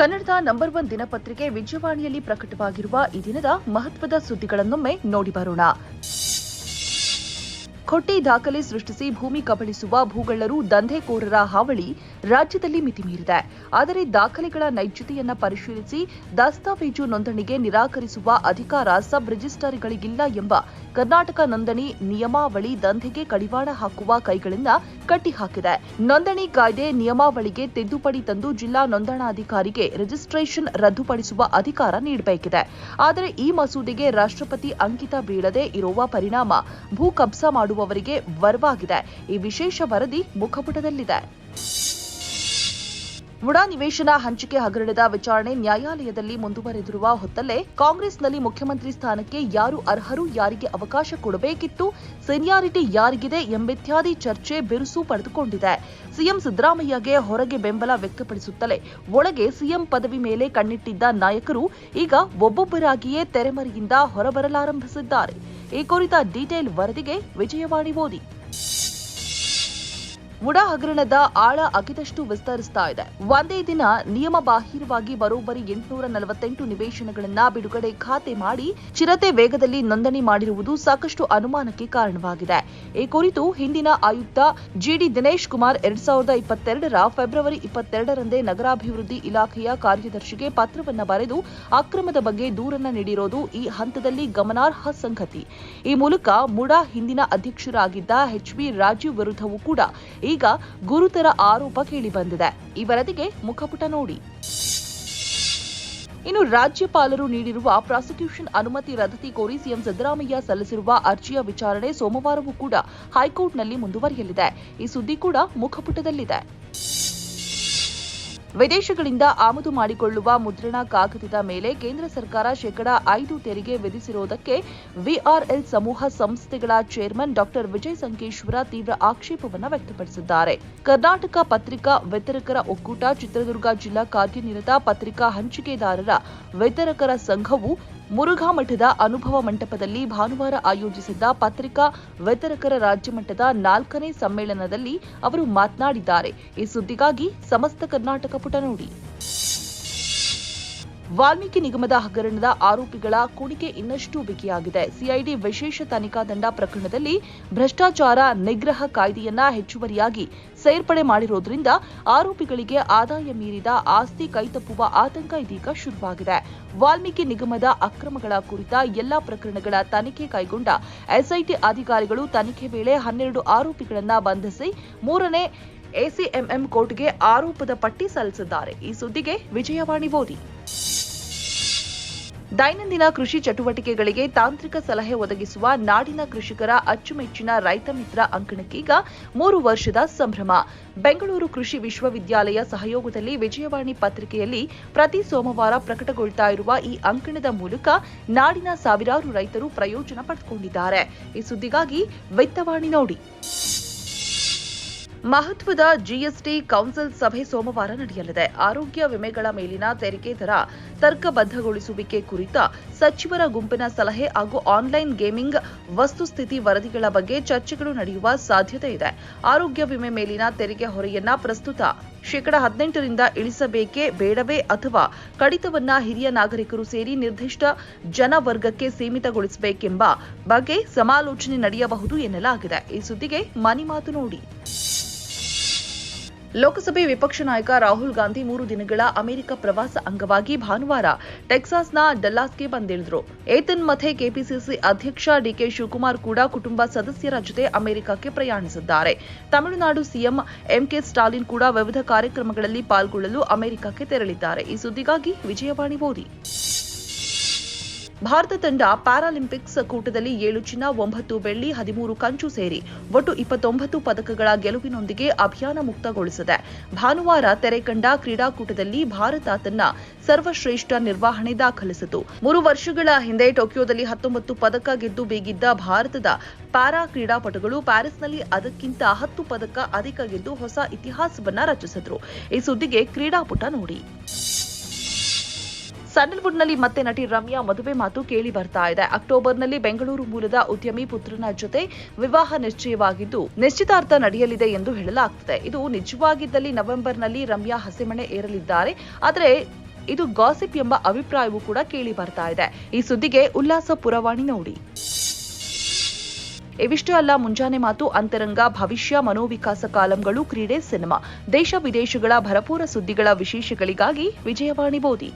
ಕನ್ನಡದ number one ದಿನಪತ್ರಿಕೆ ವಿಜಯವಾಣಿಯಲ್ಲಿ ಪ್ರಕಟವಾಗಿರುವ ಈ ದಿನದ ಮಹತ್ವದ ಸುದ್ದಿಗಳನ್ನೊಮ್ಮೆ ನೋಡಿ ಬರೋಣ. ಖೊಟ್ಟಿ ದಾಖಲೆ ಸೃಷ್ಟಿಸಿ ಭೂಮಿ ಕಬಳಿಸುವ ಭೂಗಳ್ಳರು ದಂಧೆಕೋರರ ಹಾವಳಿ ರಾಜ್ಯದಲ್ಲಿ ಮಿತಿಮೀರಿದೆ ಆದರೆ ದಾಖಲೆಗಳ ನೈಜತೆಯನ್ನು ಪರಿಶೀಲಿಸಿ ದಸ್ತಾವೇಜು ನೋಂದಣಿಗೆ ನಿರಾಕರಿಸುವ ಅಧಿಕಾರ ಸಬ್ ರಿಜಿಸ್ಟರ್ಗಳಿಗಿಲ್ಲ ಎಂಬ ಕರ್ನಾಟಕ ನೋಂದಣಿ ನಿಯಮಾವಳಿ ದಂಧೆಗೆ ಕಡಿವಾಣ ಹಾಕುವ ಕೈಗಳಿಂದ ಕಟ್ಟಿಹಾಕಿದೆ. ನೋಂದಣಿ ಕಾಯ್ದೆ ನಿಯಮಾವಳಿಗೆ ತಿದ್ದುಪಡಿ ತಂದು ಜಿಲ್ಲಾ ನೋಂದಣಾಧಿಕಾರಿಗೆ ರಿಜಿಸ್ಟ್ರೇಷನ್ ರದ್ದುಪಡಿಸುವ ಅಧಿಕಾರ ನೀಡಬೇಕಿದೆ. ಆದರೆ ಈ ಮಸೂದೆಗೆ ರಾಷ್ಟ್ರಪತಿ ಅಂಕಿತ ಬೀಳದೆ ಇರುವ ಪರಿಣಾಮ ಭೂ ಕಬ್ಜಾ ಮಾಡುವವರಿಗೆ ವರವಾಗಿದೆ. ಈ ವಿಶೇಷ ವರದಿ ಮುಖಪುಟದಲ್ಲಿದೆ. ಮುಡಾ ನಿವೇಶನ ಹಂಚಿಕೆ ಹಗರಣದ ವಿಚಾರಣೆ ನ್ಯಾಯಾಲಯದಲ್ಲಿ ಮುಂದುವರೆದಿರುವ ಹೊತ್ತಲ್ಲೇ ಕಾಂಗ್ರೆಸ್ನಲ್ಲಿ ಮುಖ್ಯಮಂತ್ರಿ ಸ್ಥಾನಕ್ಕೆ ಯಾರು ಅರ್ಹರು, ಯಾರಿಗೆ ಅವಕಾಶ ಕೊಡಬೇಕಿತ್ತು, ಸೀನಿಯಾರಿಟಿ ಯಾರಿಗಿದೆ ಎಂಬಿತ್ಯಾದಿ ಚರ್ಚೆ ಬಿರುಸು ಪಡೆದುಕೊಂಡಿದೆ. ಸಿಎಂ ಸಿದ್ದರಾಮಯ್ಯಗೆ ಹೊರಗೆ ಬೆಂಬಲ ವ್ಯಕ್ತಪಡಿಸುತ್ತಲೇ ಒಳಗೆ ಸಿಎಂ ಪದವಿ ಮೇಲೆ ಕಣ್ಣಿಟ್ಟಿದ್ದ ನಾಯಕರು ಈಗ ಒಬ್ಬೊಬ್ಬರಾಗಿಯೇ ತೆರೆಮರೆಯಿಂದ ಹೊರಬರಲಾರಂಭಿಸಿದ್ದಾರೆ. ಈ ಕುರಿತ ಡೀಟೇಲ್ ವರದಿಗೆ ವಿಜಯವಾಣಿ ಓದಿ. ಮುಡಾ ಹಗರಣದ ಆಳ ಅಗಿದಷ್ಟು ವಿಸ್ತರಿಸ್ತಾ ಇದೆ. ಒಂದೇ ದಿನ ನಿಯಮ ಬಾಹಿರವಾಗಿ ಬರೋಬ್ಬರಿ ಎಂಟುನೂರ ನಲವತ್ತೆಂಟು ನಿವೇಶನಗಳನ್ನ ಬಿಡುಗಡೆ ಖಾತೆ ಮಾಡಿ ಚಿರತೆ ವೇಗದಲ್ಲಿ ನೋಂದಣಿ ಮಾಡಿರುವುದು ಸಾಕಷ್ಟು ಅನುಮಾನಕ್ಕೆ ಕಾರಣವಾಗಿದೆ. ಈ ಕುರಿತು ಹಿಂದಿನ ಆಯುಕ್ತ ಜಿಡಿ ದಿನೇಶ್ ಕುಮಾರ್ ಎರಡ್ ಸಾವಿರದ ಇಪ್ಪತ್ತೆರಡರ ಫೆಬ್ರವರಿ ಇಪ್ಪತ್ತೆರಡರಂದೇ ನಗರಾಭಿವೃದ್ಧಿ ಇಲಾಖೆಯ ಕಾರ್ಯದರ್ಶಿಗೆ ಪತ್ರವನ್ನು ಬರೆದು ಅಕ್ರಮದ ಬಗ್ಗೆ ದೂರನ್ನ ನೀಡಿರೋದು ಈ ಹಂತದಲ್ಲಿ ಗಮನಾರ್ಹ ಸಂಗತಿ. ಈ ಮೂಲಕ ಮುಡಾ ಹಿಂದಿನ ಅಧ್ಯಕ್ಷರಾಗಿದ್ದ ಎಚ್ಬಿ ರಾಜೀವ್ ವಿರುದ್ಧವೂ ಕೂಡ ಈಗ ಗುರುತರ ಆರೋಪ ಕೇಳಿಬಂದಿದೆ. ಈ ವರದಿಗೆ ಮುಖಪುಟ ನೋಡಿ. ಇನ್ನು ರಾಜ್ಯಪಾಲರು ನೀಡಿರುವ ಪ್ರಾಸಿಕ್ಯೂಷನ್ ಅನುಮತಿ ರದ್ದತಿ ಕೋರಿ ಸಿಎಂ ಸಿದ್ದರಾಮಯ್ಯ ಸಲ್ಲಿಸಿರುವ ಅರ್ಜಿಯ ವಿಚಾರಣೆ ಸೋಮವಾರವೂ ಕೂಡ ಹೈಕೋರ್ಟ್ನಲ್ಲಿ ಮುಂದುವರಿಯಲಿದೆ. ಈ ಸುದ್ದಿ ಕೂಡ ಮುಖಪುಟದಲ್ಲಿದೆ. ವಿದೇಶಗಳಿಂದ ಆಮದು ಮಾಡಿಕೊಳ್ಳುವ ಮುದ್ರಣ ಕಾಗದದ ಮೇಲೆ ಕೇಂದ್ರ ಸರ್ಕಾರ ಶೇಕಡಾ ಐದು ತೆರಿಗೆ ವಿಧಿಸಿರುವುದಕ್ಕೆ ವಿಆರ್ಎಲ್ ಸಮೂಹ ಸಂಸ್ಥೆಗಳ ಚೇರ್ಮನ್ ಡಾಕ್ಟರ್ ವಿಜಯ್ ಸಂಕೇಶ್ವರ ತೀವ್ರ ಆಕ್ಷೇಪವನ್ನು ವ್ಯಕ್ತಪಡಿಸಿದ್ದಾರೆ. ಕರ್ನಾಟಕ ಪತ್ರಿಕಾ ವಿತರಕರ ಒಕ್ಕೂಟ ಚಿತ್ರದುರ್ಗ ಜಿಲ್ಲಾ ಕಾರ್ಯನಿರತ ಪತ್ರಿಕಾ ಹಂಚಿಕೆದಾರರ ವಿತರಕರ ಸಂಘವು ಮುರುಘಾ ಮಠದ ಅನುಭವ ಮಂಟಪದಲ್ಲಿ ಭಾನುವಾರ ಆಯೋಜಿಸಿದ್ದ ಪತ್ರಿಕಾ ವಿತರಕರ ರಾಜ್ಯ ಮಟ್ಟದ ನಾಲ್ಕನೇ ಸಮ್ಮೇಳನದಲ್ಲಿ ಅವರು ಮಾತನಾಡಿದ್ದಾರೆ. ಈ ಸುದ್ದಿಗಾಗಿ ಸಮಸ್ತ ಕರ್ನಾಟಕ ಪುಟ ನೋಡಿ. ವಾಲ್ಮೀಕಿ ನಿಗಮದ ಹಗರಣದ ಆರೋಪಿಗಳ ಕುಣಿಕೆ ಇನ್ನಷ್ಟು ಬಿಗಿಯಾಗಿದೆ. ಸಿಐಡಿ ವಿಶೇಷ ತನಿಖಾ ತಂಡ ಪ್ರಕರಣದಲ್ಲಿ ಭ್ರಷ್ಟಾಚಾರ ನಿಗ್ರಹ ಕಾಯ್ದೆಯನ್ನ ಹೆಚ್ಚುವರಿಯಾಗಿ ಸೇರ್ಪಡೆ ಮಾಡಿರೋದ್ರಿಂದ ಆರೋಪಿಗಳಿಗೆ ಆದಾಯ ಮೀರಿದ ಆಸ್ತಿ ಕೈತಪ್ಪುವ ಆತಂಕ ಇದೀಗ ಶುರುವಾಗಿದೆ. ವಾಲ್ಮೀಕಿ ನಿಗಮದ ಅಕ್ರಮಗಳ ಕುರಿತ ಎಲ್ಲಾ ಪ್ರಕರಣಗಳ ತನಿಖೆ ಕೈಗೊಂಡ ಎಸ್ಐಟಿ ಅಧಿಕಾರಿಗಳು ತನಿಖೆ ವೇಳೆ ಹನ್ನೆರಡು ಆರೋಪಿಗಳನ್ನು ಬಂಧಿಸಿ ಮೂರನೇ ಎಸಿಎಂಎಂ ಕೋರ್ಟ್ಗೆ ಆರೋಪದ ಪಟ್ಟಿ ಸಲ್ಲಿಸಿದ್ದಾರೆ. ಈ ಸುದ್ದಿಗೆ ವಿಜಯವಾಣಿ ಓದಿ. ದೈನಂದಿನ ಕೃಷಿ ಚಟುವಟಿಕೆಗಳಿಗೆ ತಾಂತ್ರಿಕ ಸಲಹೆ ಒದಗಿಸುವ ನಾಡಿನ ಕೃಷಿಕರ ಅಚ್ಚುಮೆಚ್ಚಿನ ರೈತ ಮಿತ್ರ ಅಂಕಣಕ್ಕೀಗ ಮೂರು ವರ್ಷದ ಸಂಭ್ರಮ. ಬೆಂಗಳೂರು ಕೃಷಿ ವಿಶ್ವವಿದ್ಯಾಲಯ ಸಹಯೋಗದಲ್ಲಿ ವಿಜಯವಾಣಿ ಪತ್ರಿಕೆಯಲ್ಲಿ ಪ್ರತಿ ಸೋಮವಾರ ಪ್ರಕಟಗೊಳ್ತಾ ಇರುವ ಈ ಅಂಕಣದ ಮೂಲಕ ನಾಡಿನ ಸಾವಿರಾರು ರೈತರು ಪ್ರಯೋಜನ ಪಡೆದುಕೊಂಡಿದ್ದಾರೆ ಈ ಸುದ್ದಿಗಾಗಿ ವಿತ್ತವಾಣಿ ನೋಡಿ. ಮಹತ್ವದ ಜಿಎಸ್ಟಿ ಕೌನ್ಸಿಲ್ ಸಭೆ ಸೋಮವಾರ ನಡೆಯಲಿದೆ. ಆರೋಗ್ಯ ವಿಮೆಗಳ ಮೇಲಿನ ತೆರಿಗೆ ದರ ತರ್ಕಬದ್ಧಗೊಳಿಸುವಿಕೆ ಕುರಿತ ಸಚಿವರ ಗುಂಪಿನ ಸಲಹೆ ಹಾಗೂ ಆನ್ಲೈನ್ ಗೇಮಿಂಗ್ ವಸ್ತುಸ್ಥಿತಿ ವರದಿಗಳ ಬಗ್ಗೆ ಚರ್ಚೆಗಳು ನಡೆಯುವ ಸಾಧ್ಯತೆ ಇದೆ. ಆರೋಗ್ಯ ವಿಮೆ ಮೇಲಿನ ತೆರಿಗೆ ಹೊರೆಯನ್ನ ಪ್ರಸ್ತುತ ಶೇಕಡ ಹದಿನೆಂಟರಿಂದ ಇಳಿಸಬೇಕೇ ಬೇಡವೇ ಅಥವಾ ಕಡಿತವನ್ನ ಹಿರಿಯ ನಾಗರಿಕರು ಸೇರಿ ನಿರ್ದಿಷ್ಟ ಜನವರ್ಗಕ್ಕೆ ಸೀಮಿತಗೊಳಿಸಬೇಕೆಂಬ ಬಗ್ಗೆ ಸಮಾಲೋಚನೆ ನಡೆಯಬಹುದು ಎನ್ನಲಾಗಿದೆ. ಈ ಸುದ್ದಿಗೆ ಮನಿ ಮಾತು ನೋಡಿ. ಲೋಕಸಭೆ ವಿಪಕ್ಷ ನಾಯಕ ರಾಹುಲ್ ಗಾಂಧಿ ಮೂರು ದಿನಗಳ ಅಮೆರಿಕ ಪ್ರವಾಸ ಅಂಗವಾಗಿ ಭಾನುವಾರ ಟೆಕ್ಸಾಸ್ನ ಡಲ್ಲಾಸ್ಗೆ ಬಂದಿಳಿದ್ರು. ಏತನ್ಮಥೆ ಕೆಪಿಸಿಸಿ ಅಧ್ಯಕ್ಷ ಡಿಕೆ ಶಿವಕುಮಾರ್ ಕೂಡ ಕುಟುಂಬ ಸದಸ್ಯರ ಜೊತೆ ಅಮೆರಿಕಕ್ಕೆ ಪ್ರಯಾಣಿಸಿದ್ದಾರೆ. ತಮಿಳುನಾಡು ಸಿಎಂ ಎಂಕೆ ಸ್ಟಾಲಿನ್ ಕೂಡ ವಿವಿಧ ಕಾರ್ಯಕ್ರಮಗಳಲ್ಲಿ ಪಾಲ್ಗೊಳ್ಳಲು ಅಮೆರಿಕಕ್ಕೆ ತೆರಳಿದ್ದಾರೆ. ಈ ಸುದ್ದಿಗಾಗಿ ವಿಜಯವಾಣಿ ಓದಿ. ಭಾರತ ತಂಡ ಪ್ಯಾರಾಲಿಂಪಿಕ್ಸ್ ಕೂಟದಲ್ಲಿ ಏಳು ಚಿನ್ನ, ಒಂಬತ್ತು ಬೆಳ್ಳಿ, ಹದಿಮೂರು ಕಂಚು ಸೇರಿ ಒಟ್ಟು ಇಪ್ಪತ್ತೊಂಬತ್ತು ಪದಕಗಳ ಗೆಲುವಿನೊಂದಿಗೆ ಅಭಿಯಾನ ಮುಕ್ತಗೊಳಿಸಿದೆ. ಭಾನುವಾರ ತೆರೆ ಕಂಡ ಕ್ರೀಡಾಕೂಟದಲ್ಲಿ ಭಾರತ ತನ್ನ ಸರ್ವಶ್ರೇಷ್ಠ ನಿರ್ವಹಣೆ ದಾಖಲಿಸಿತು. ಮೂರು ವರ್ಷಗಳ ಹಿಂದೆ ಟೋಕಿಯೋದಲ್ಲಿ ಹತ್ತೊಂಬತ್ತು ಪದಕ ಗೆದ್ದು ಬೀಗಿದ್ದ ಭಾರತದ ಪ್ಯಾರಾ ಕ್ರೀಡಾಪಟುಗಳು ಪ್ಯಾರಿಸ್ನಲ್ಲಿ ಅದಕ್ಕಿಂತ ಹತ್ತು ಪದಕ ಅಧಿಕ ಗೆದ್ದು ಹೊಸ ಇತಿಹಾಸವನ್ನ ರಚಿಸಿದ್ರು. ಈ ಸುದ್ದಿಗೆ ಕ್ರೀಡಾಪುಟ ನೋಡಿ. ಸ್ಯಾಂಡಲ್ವುಡ್ನಲ್ಲಿ ಮತ್ತೆ ನಟಿ ರಮ್ಯಾ ಮದುವೆ ಮಾತು ಕೇಳಿ ಬರ್ತಾ ಇದೆ. ಅಕ್ಟೋಬರ್ನಲ್ಲಿ ಬೆಂಗಳೂರು ಮೂಲದ ಉದ್ಯಮಿ ಪುತ್ರನ ಜೊತೆ ವಿವಾಹ ನಿಶ್ಚಯವಾಗಿದ್ದು, ನಿಶ್ಚಿತಾರ್ಥ ನಡೆಯಲಿದೆ ಎಂದು ಹೇಳಲಾಗ್ತಿದೆ. ಇದು ನಿಜವಾಗಿದ್ದಲ್ಲಿ ನವೆಂಬರ್ನಲ್ಲಿ ರಮ್ಯಾ ಹಸೆಮಣೆ ಏರಲಿದ್ದಾರೆ. ಆದರೆ ಇದು ಗಾಸಿಪ್ ಎಂಬ ಅಭಿಪ್ರಾಯವೂ ಕೂಡ ಕೇಳಿ ಬರ್ತಾ ಇದೆ. ಈ ಸುದ್ದಿಗೆ ಉಲ್ಲಾಸ ಪುರವಾಣಿ ನೋಡಿ. ಇವಿಷ್ಟೇ ಅಲ್ಲ, ಮುಂಜಾನೆ ಮಾತು, ಅಂತರಂಗ, ಭವಿಷ್ಯ, ಮನೋವಿಕಾಸ ಕಾಲಂಗಳು, ಕ್ರೀಡೆ, ಸಿನಿಮಾ. ದೇಶ ವಿದೇಶಗಳ ಭರಪೂರ ಸುದ್ದಿಗಳ ವಿಶೇಷಗಳಿಗಾಗಿ ವಿಜಯವಾಣಿ ಬೋದಿ